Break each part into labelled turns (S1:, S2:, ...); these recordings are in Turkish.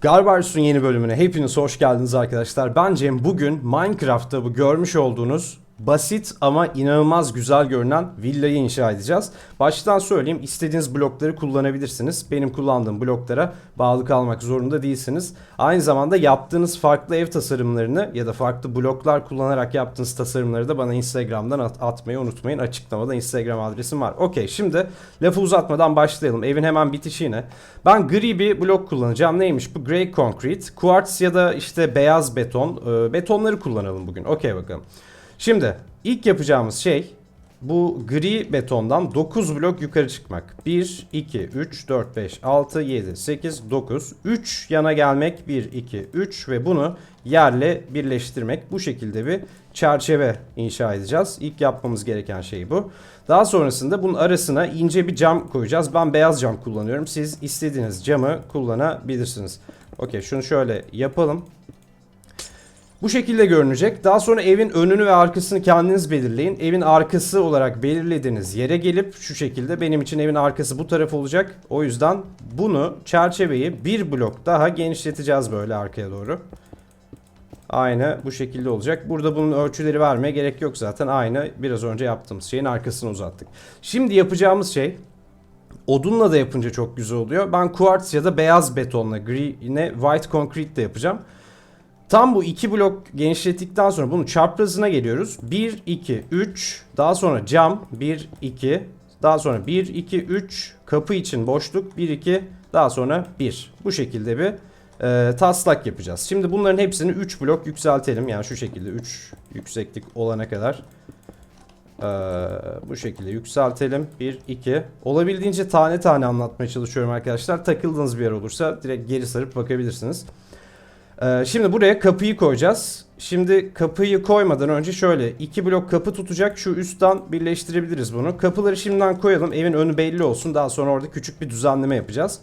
S1: Garbars'un yeni bölümüne hepiniz hoş geldiniz arkadaşlar. Ben Cem. Bugün Minecraft'ta bu görmüş olduğunuz basit ama inanılmaz güzel görünen villayı inşa edeceğiz. Baştan söyleyeyim istediğiniz blokları kullanabilirsiniz. Benim kullandığım bloklara bağlı kalmak zorunda değilsiniz. Aynı zamanda yaptığınız farklı ev tasarımlarını ya da farklı bloklar kullanarak yaptığınız tasarımları da bana Instagram'dan at- atmayı unutmayın. Açıklamada Instagram adresim var. Okey şimdi lafı uzatmadan başlayalım. Evin hemen bitişiğine. Ben gri bir blok kullanacağım. Neymiş bu? Grey Concrete. Quartz ya da işte beyaz beton. Ee, betonları kullanalım bugün. Okey bakalım. Şimdi ilk yapacağımız şey bu gri betondan 9 blok yukarı çıkmak. 1, 2, 3, 4, 5, 6, 7, 8, 9. 3 yana gelmek 1, 2, 3 ve bunu yerle birleştirmek. Bu şekilde bir çerçeve inşa edeceğiz. İlk yapmamız gereken şey bu. Daha sonrasında bunun arasına ince bir cam koyacağız. Ben beyaz cam kullanıyorum. Siz istediğiniz camı kullanabilirsiniz. Okey şunu şöyle yapalım. Bu şekilde görünecek. Daha sonra evin önünü ve arkasını kendiniz belirleyin. Evin arkası olarak belirlediğiniz yere gelip şu şekilde benim için evin arkası bu taraf olacak. O yüzden bunu çerçeveyi bir blok daha genişleteceğiz böyle arkaya doğru. Aynı bu şekilde olacak. Burada bunun ölçüleri vermeye gerek yok zaten. Aynı biraz önce yaptığımız şeyin arkasını uzattık. Şimdi yapacağımız şey odunla da yapınca çok güzel oluyor. Ben quartz ya da beyaz betonla, green'e white concrete de yapacağım. Tam bu iki blok genişlettikten sonra bunun çaprazına geliyoruz. 1, 2, 3. Daha sonra cam. 1, 2. Daha sonra 1, 2, 3. Kapı için boşluk. 1, 2. Daha sonra 1. Bu şekilde bir e, taslak yapacağız. Şimdi bunların hepsini 3 blok yükseltelim. Yani şu şekilde 3 yükseklik olana kadar. E, bu şekilde yükseltelim. 1, 2. Olabildiğince tane tane anlatmaya çalışıyorum arkadaşlar. Takıldığınız bir yer olursa direkt geri sarıp bakabilirsiniz. Ee, şimdi buraya kapıyı koyacağız. Şimdi kapıyı koymadan önce şöyle iki blok kapı tutacak. Şu üstten birleştirebiliriz bunu. Kapıları şimdiden koyalım. Evin önü belli olsun. Daha sonra orada küçük bir düzenleme yapacağız.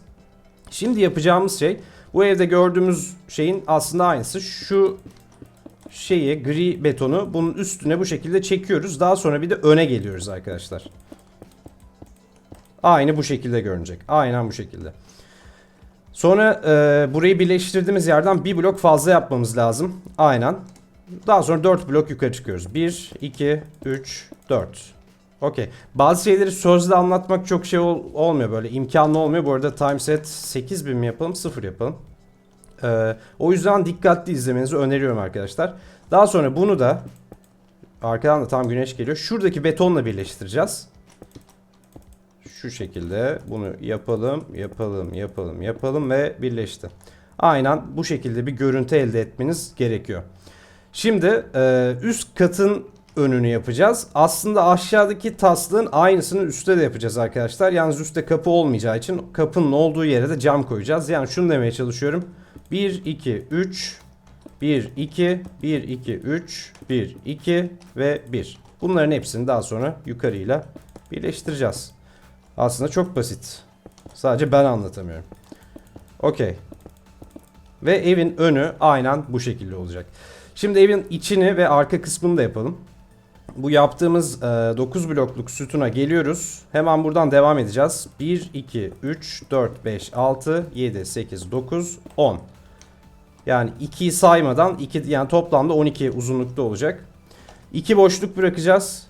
S1: Şimdi yapacağımız şey bu evde gördüğümüz şeyin aslında aynısı. Şu şeyi gri betonu bunun üstüne bu şekilde çekiyoruz. Daha sonra bir de öne geliyoruz arkadaşlar. Aynı bu şekilde görünecek. Aynen bu şekilde. Sonra e, burayı birleştirdiğimiz yerden bir blok fazla yapmamız lazım. Aynen. Daha sonra 4 blok yukarı çıkıyoruz. 1, 2, 3, 4. Okey. Bazı şeyleri sözle anlatmak çok şey ol- olmuyor böyle. imkanlı olmuyor. Bu arada time set 8000 mi yapalım? 0 yapalım. E, o yüzden dikkatli izlemenizi öneriyorum arkadaşlar. Daha sonra bunu da arkadan da tam güneş geliyor. Şuradaki betonla birleştireceğiz şu şekilde bunu yapalım, yapalım, yapalım, yapalım ve birleşti. Aynen bu şekilde bir görüntü elde etmeniz gerekiyor. Şimdi e, üst katın önünü yapacağız. Aslında aşağıdaki taslığın aynısını üstte de yapacağız arkadaşlar. Yalnız üstte kapı olmayacağı için kapının olduğu yere de cam koyacağız. Yani şunu demeye çalışıyorum. 1, 2, 3, 1, 2, 1, 2, 3, 1, 2 ve 1. Bunların hepsini daha sonra yukarıyla birleştireceğiz. Aslında çok basit. Sadece ben anlatamıyorum. Okey. Ve evin önü aynen bu şekilde olacak. Şimdi evin içini ve arka kısmını da yapalım. Bu yaptığımız e, 9 blokluk sütuna geliyoruz. Hemen buradan devam edeceğiz. 1, 2, 3, 4, 5, 6, 7, 8, 9, 10. Yani 2'yi saymadan 2 yani toplamda 12 uzunlukta olacak. 2 boşluk bırakacağız.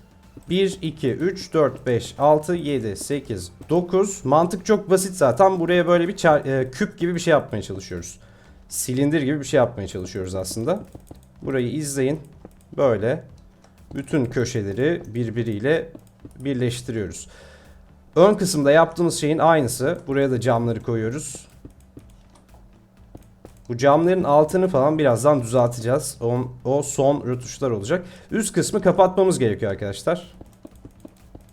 S1: 1, 2, 3, 4, 5, 6, 7, 8, 9. Mantık çok basit zaten. Buraya böyle bir çar- e, küp gibi bir şey yapmaya çalışıyoruz. Silindir gibi bir şey yapmaya çalışıyoruz aslında. Burayı izleyin. Böyle bütün köşeleri birbiriyle birleştiriyoruz. Ön kısımda yaptığımız şeyin aynısı. Buraya da camları koyuyoruz. Bu camların altını falan birazdan düzelteceğiz. O, o son rötuşlar olacak. Üst kısmı kapatmamız gerekiyor arkadaşlar.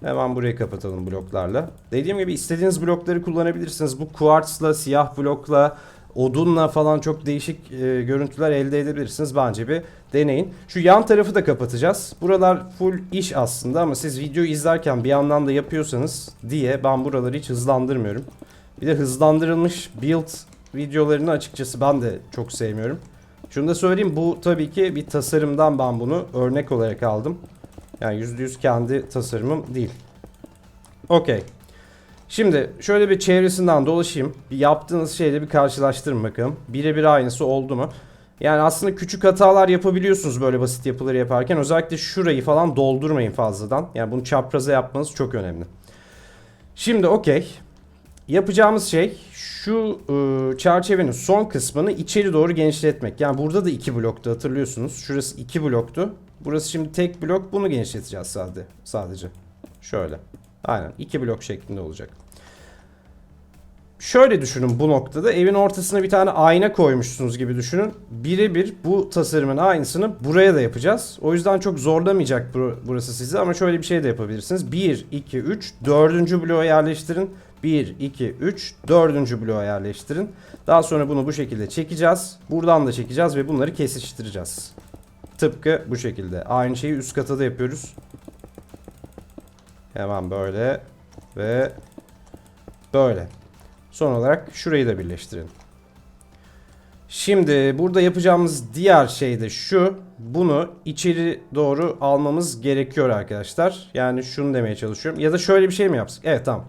S1: Hemen burayı kapatalım bloklarla. Dediğim gibi istediğiniz blokları kullanabilirsiniz. Bu kuartsla, siyah blokla, odunla falan çok değişik e, görüntüler elde edebilirsiniz. Bence bir deneyin. Şu yan tarafı da kapatacağız. Buralar full iş aslında ama siz videoyu izlerken bir yandan da yapıyorsanız diye ben buraları hiç hızlandırmıyorum. Bir de hızlandırılmış build videolarını açıkçası ben de çok sevmiyorum. Şunu da söyleyeyim bu tabii ki bir tasarımdan ben bunu örnek olarak aldım. Yani %100 kendi tasarımım değil. Okey. Şimdi şöyle bir çevresinden dolaşayım. Bir yaptığınız şeyle bir karşılaştırın bakalım. Birebir aynısı oldu mu? Yani aslında küçük hatalar yapabiliyorsunuz böyle basit yapıları yaparken. Özellikle şurayı falan doldurmayın fazladan. Yani bunu çapraza yapmanız çok önemli. Şimdi okey. Yapacağımız şey şu e, çerçevenin son kısmını içeri doğru genişletmek. Yani burada da iki bloktu hatırlıyorsunuz. Şurası iki bloktu. Burası şimdi tek blok. Bunu genişleteceğiz sadece. Sadece. Şöyle. Aynen. iki blok şeklinde olacak. Şöyle düşünün bu noktada evin ortasına bir tane ayna koymuşsunuz gibi düşünün. Birebir bu tasarımın aynısını buraya da yapacağız. O yüzden çok zorlamayacak bur- burası sizi ama şöyle bir şey de yapabilirsiniz. 1, 2, 3, 4. bloğa yerleştirin. 1, 2, 3, 4. bloğa yerleştirin. Daha sonra bunu bu şekilde çekeceğiz. Buradan da çekeceğiz ve bunları kesiştireceğiz. Tıpkı bu şekilde. Aynı şeyi üst kata da yapıyoruz. Hemen böyle ve böyle. Son olarak şurayı da birleştirelim. Şimdi burada yapacağımız diğer şey de şu. Bunu içeri doğru almamız gerekiyor arkadaşlar. Yani şunu demeye çalışıyorum. Ya da şöyle bir şey mi yapsak? Evet tamam.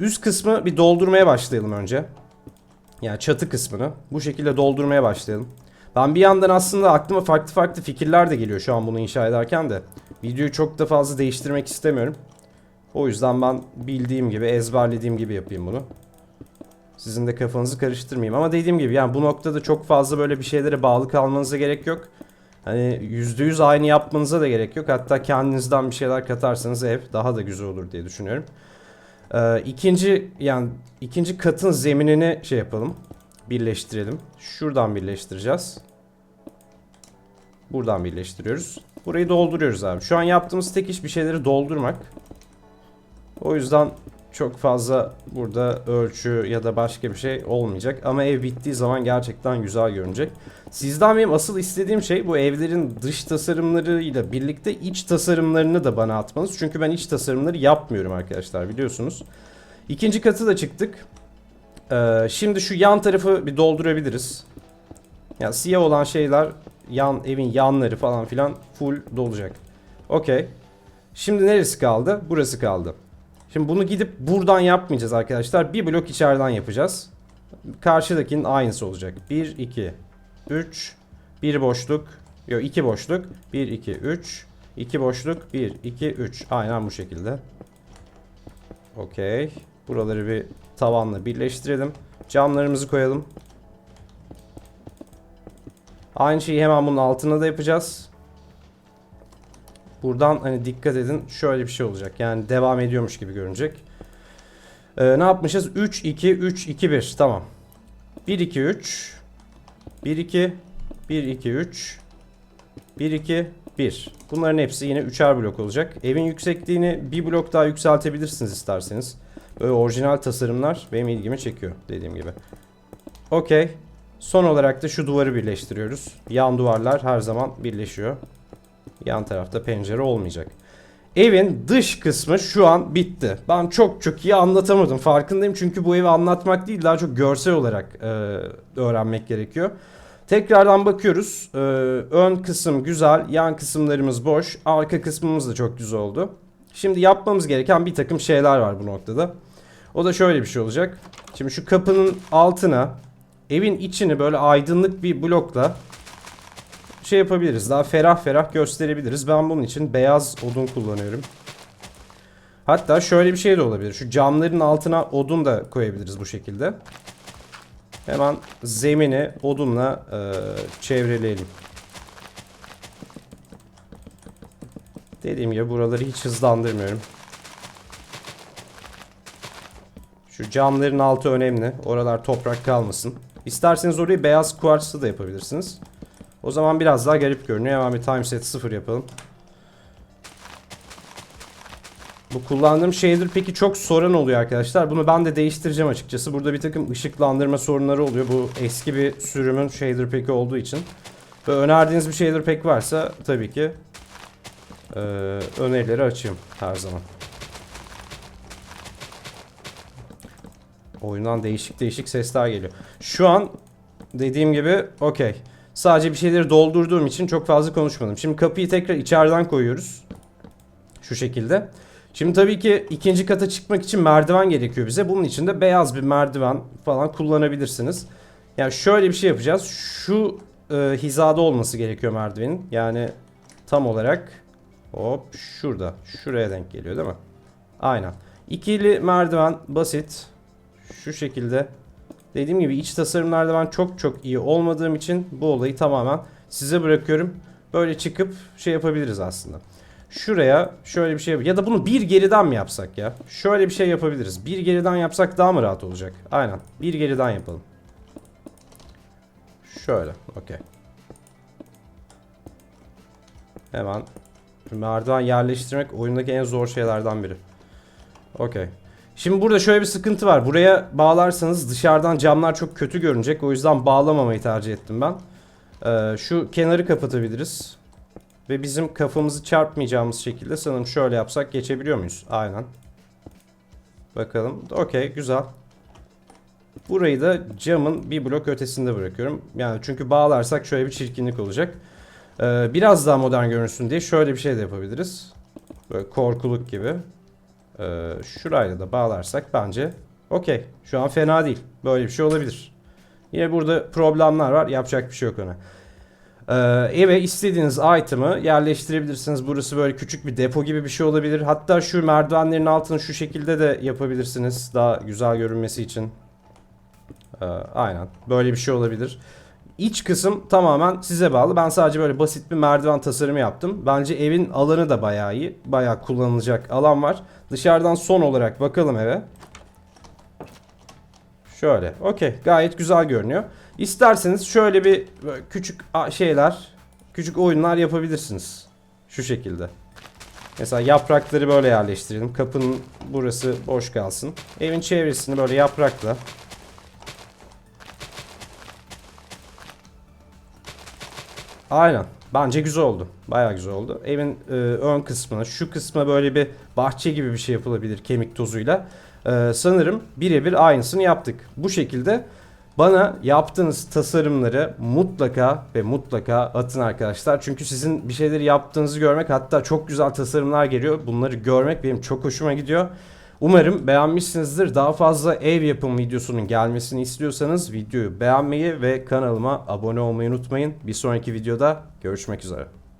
S1: Üst kısmı bir doldurmaya başlayalım önce. Yani çatı kısmını bu şekilde doldurmaya başlayalım. Ben bir yandan aslında aklıma farklı farklı fikirler de geliyor şu an bunu inşa ederken de. Videoyu çok da fazla değiştirmek istemiyorum. O yüzden ben bildiğim gibi ezberlediğim gibi yapayım bunu. Sizin de kafanızı karıştırmayayım ama dediğim gibi yani bu noktada çok fazla böyle bir şeylere bağlı kalmanıza gerek yok. Hani %100 aynı yapmanıza da gerek yok. Hatta kendinizden bir şeyler katarsanız ev daha da güzel olur diye düşünüyorum. Ee, ikinci yani ikinci katın zeminini şey yapalım. Birleştirelim. Şuradan birleştireceğiz. Buradan birleştiriyoruz. Burayı dolduruyoruz abi. Şu an yaptığımız tek iş bir şeyleri doldurmak. O yüzden çok fazla burada ölçü ya da başka bir şey olmayacak. Ama ev bittiği zaman gerçekten güzel görünecek. Sizden benim asıl istediğim şey bu evlerin dış tasarımlarıyla birlikte iç tasarımlarını da bana atmanız. Çünkü ben iç tasarımları yapmıyorum arkadaşlar biliyorsunuz. İkinci katı da çıktık. Ee, şimdi şu yan tarafı bir doldurabiliriz. Yani siyah olan şeyler yan evin yanları falan filan full dolacak. Okey. Şimdi neresi kaldı? Burası kaldı. Şimdi bunu gidip buradan yapmayacağız arkadaşlar. Bir blok içeriden yapacağız. Karşıdakinin aynısı olacak. 1, 2, 3, 1 boşluk. Yok 2 boşluk. 1, 2, 3. 2 boşluk. 1, 2, 3. Aynen bu şekilde. Okey. Buraları bir tavanla birleştirelim. Camlarımızı koyalım. Aynı şeyi hemen bunun altına da yapacağız. Buradan hani dikkat edin şöyle bir şey olacak. Yani devam ediyormuş gibi görünecek. Ee, ne yapmışız? 3 2 3 2 1 tamam. 1 2 3 1 2 1 2 3 1 2 1. Bunların hepsi yine üçer blok olacak. Evin yüksekliğini bir blok daha yükseltebilirsiniz isterseniz. Böyle orijinal tasarımlar benim ilgimi çekiyor dediğim gibi. Okey. Son olarak da şu duvarı birleştiriyoruz. Yan duvarlar her zaman birleşiyor. Yan tarafta pencere olmayacak. Evin dış kısmı şu an bitti. Ben çok çok iyi anlatamadım. Farkındayım çünkü bu evi anlatmak değil daha çok görsel olarak e, öğrenmek gerekiyor. Tekrardan bakıyoruz. E, ön kısım güzel, yan kısımlarımız boş, arka kısmımız da çok güzel oldu. Şimdi yapmamız gereken bir takım şeyler var bu noktada. O da şöyle bir şey olacak. Şimdi şu kapının altına evin içini böyle aydınlık bir blokla şey yapabiliriz. Daha ferah ferah gösterebiliriz. Ben bunun için beyaz odun kullanıyorum. Hatta şöyle bir şey de olabilir. Şu camların altına odun da koyabiliriz bu şekilde. Hemen zemini odunla e, çevreleyelim. Dediğim gibi buraları hiç hızlandırmıyorum. Şu camların altı önemli. Oralar toprak kalmasın. İsterseniz orayı beyaz kuartslı da yapabilirsiniz. O zaman biraz daha garip görünüyor. Hemen bir timeset 0 yapalım. Bu kullandığım shader peki çok sorun oluyor arkadaşlar. Bunu ben de değiştireceğim açıkçası. Burada bir takım ışıklandırma sorunları oluyor. Bu eski bir sürümün shader peki olduğu için. Ve önerdiğiniz bir shader pek varsa tabii ki e, önerileri açayım her zaman. Oyundan değişik değişik sesler geliyor. Şu an dediğim gibi okey. Sadece bir şeyleri doldurduğum için çok fazla konuşmadım. Şimdi kapıyı tekrar içeriden koyuyoruz. Şu şekilde. Şimdi tabii ki ikinci kata çıkmak için merdiven gerekiyor bize. Bunun için de beyaz bir merdiven falan kullanabilirsiniz. Yani şöyle bir şey yapacağız. Şu e, hizada olması gerekiyor merdivenin. Yani tam olarak hop şurada. Şuraya denk geliyor değil mi? Aynen. İkili merdiven basit. Şu şekilde. Dediğim gibi iç tasarımlarda ben çok çok iyi olmadığım için bu olayı tamamen size bırakıyorum. Böyle çıkıp şey yapabiliriz aslında. Şuraya şöyle bir şey yap- ya da bunu bir geriden mi yapsak ya? Şöyle bir şey yapabiliriz. Bir geriden yapsak daha mı rahat olacak? Aynen. Bir geriden yapalım. Şöyle. Okey. Hemen merdiven yerleştirmek oyundaki en zor şeylerden biri. Okey. Şimdi burada şöyle bir sıkıntı var. Buraya bağlarsanız dışarıdan camlar çok kötü görünecek. O yüzden bağlamamayı tercih ettim ben. Ee, şu kenarı kapatabiliriz. Ve bizim kafamızı çarpmayacağımız şekilde sanırım şöyle yapsak geçebiliyor muyuz? Aynen. Bakalım. Okey güzel. Burayı da camın bir blok ötesinde bırakıyorum. Yani çünkü bağlarsak şöyle bir çirkinlik olacak. Ee, biraz daha modern görünsün diye şöyle bir şey de yapabiliriz. Böyle korkuluk gibi. Ee, şurayla da bağlarsak bence okey. Şu an fena değil. Böyle bir şey olabilir. Yine burada problemler var. Yapacak bir şey yok ona. Ee, eve istediğiniz item'ı yerleştirebilirsiniz. Burası böyle küçük bir depo gibi bir şey olabilir. Hatta şu merdivenlerin altını şu şekilde de yapabilirsiniz. Daha güzel görünmesi için. Ee, aynen. Böyle bir şey olabilir. İç kısım tamamen size bağlı. Ben sadece böyle basit bir merdiven tasarımı yaptım. Bence evin alanı da bayağı iyi. Bayağı kullanılacak alan var. Dışarıdan son olarak bakalım eve. Şöyle. Okey. Gayet güzel görünüyor. İsterseniz şöyle bir küçük şeyler, küçük oyunlar yapabilirsiniz. Şu şekilde. Mesela yaprakları böyle yerleştirelim. Kapının burası boş kalsın. Evin çevresini böyle yaprakla Aynen. Bence güzel oldu. Bayağı güzel oldu. Evin e, ön kısmına, şu kısma böyle bir bahçe gibi bir şey yapılabilir kemik tozuyla. E, sanırım birebir aynısını yaptık. Bu şekilde bana yaptığınız tasarımları mutlaka ve mutlaka atın arkadaşlar. Çünkü sizin bir şeyleri yaptığınızı görmek hatta çok güzel tasarımlar geliyor. Bunları görmek benim çok hoşuma gidiyor. Umarım beğenmişsinizdir. Daha fazla ev yapım videosunun gelmesini istiyorsanız videoyu beğenmeyi ve kanalıma abone olmayı unutmayın. Bir sonraki videoda görüşmek üzere.